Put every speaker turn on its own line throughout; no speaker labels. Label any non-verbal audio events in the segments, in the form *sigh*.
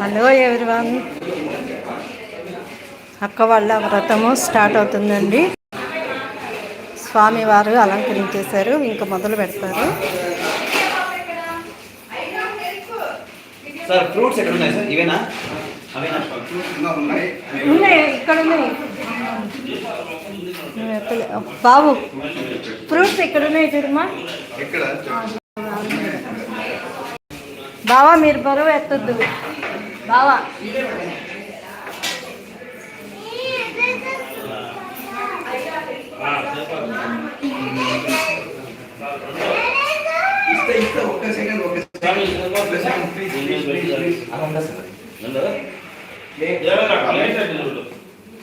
Hello everyone. అక్క వాళ్ళ వ్రతము స్టార్ట్ అవుతుందండి. స్వామివారు అలంకరించేశారు ఇంకా మొదలు పెడతారు.
సార్ ఫ్రూట్స్ ఎక్కడ ఉన్నాయి సార్? ఇవేనా? అవేనా?
ఉన్నాయి. ఇక్కడ ఉన్నాయి బాబు ఫ్రూట్స్ ఎక్కడ ఉన్నాయి చూడమ్మా?
ఎక్కడ?
బావా మీరు బరువు ఎత్తద్దు. బావా.
అలా ఉండదు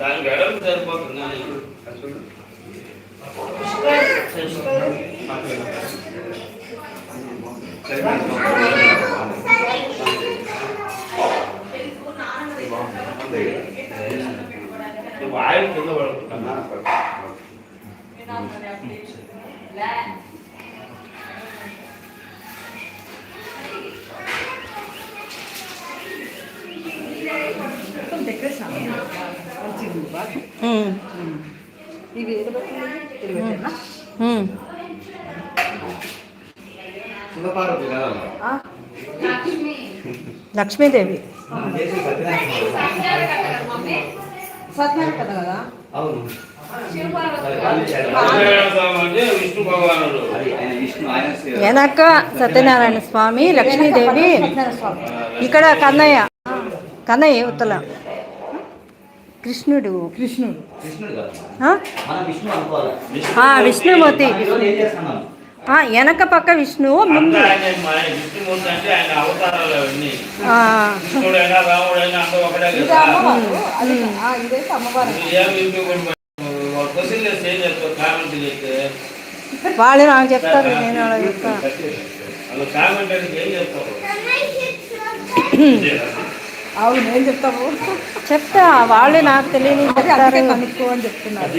దానికి ఎడలు సరిపోతుంది నువ్వు ఆయిల్ కింద పడుకుంటున్నా అంటే విష్ణు భగవానుడు.
అది ఆయన విష్ణు ఆయన శివ-
వెనక సత్యనారాయణ స్వామి లక్ష్మీదేవి ఇక్కడ కన్నయ్య. కన్నయ్య ఉత్తల. కృష్ణుడు.
కృష్ణుడు.
విష్ణుమూర్తి. వెనక పక్క విష్ణువు ముందు. వాళ్ళు నాకు చెప్తారు నేను వాళ్ళకి *laughs* చెప్తా
అవును ఏం చెప్తావు?
చెప్తా వాళ్ళు నాకు తెలియని చెప్తారు.
కనుక్కో అని చెప్తున్నారు.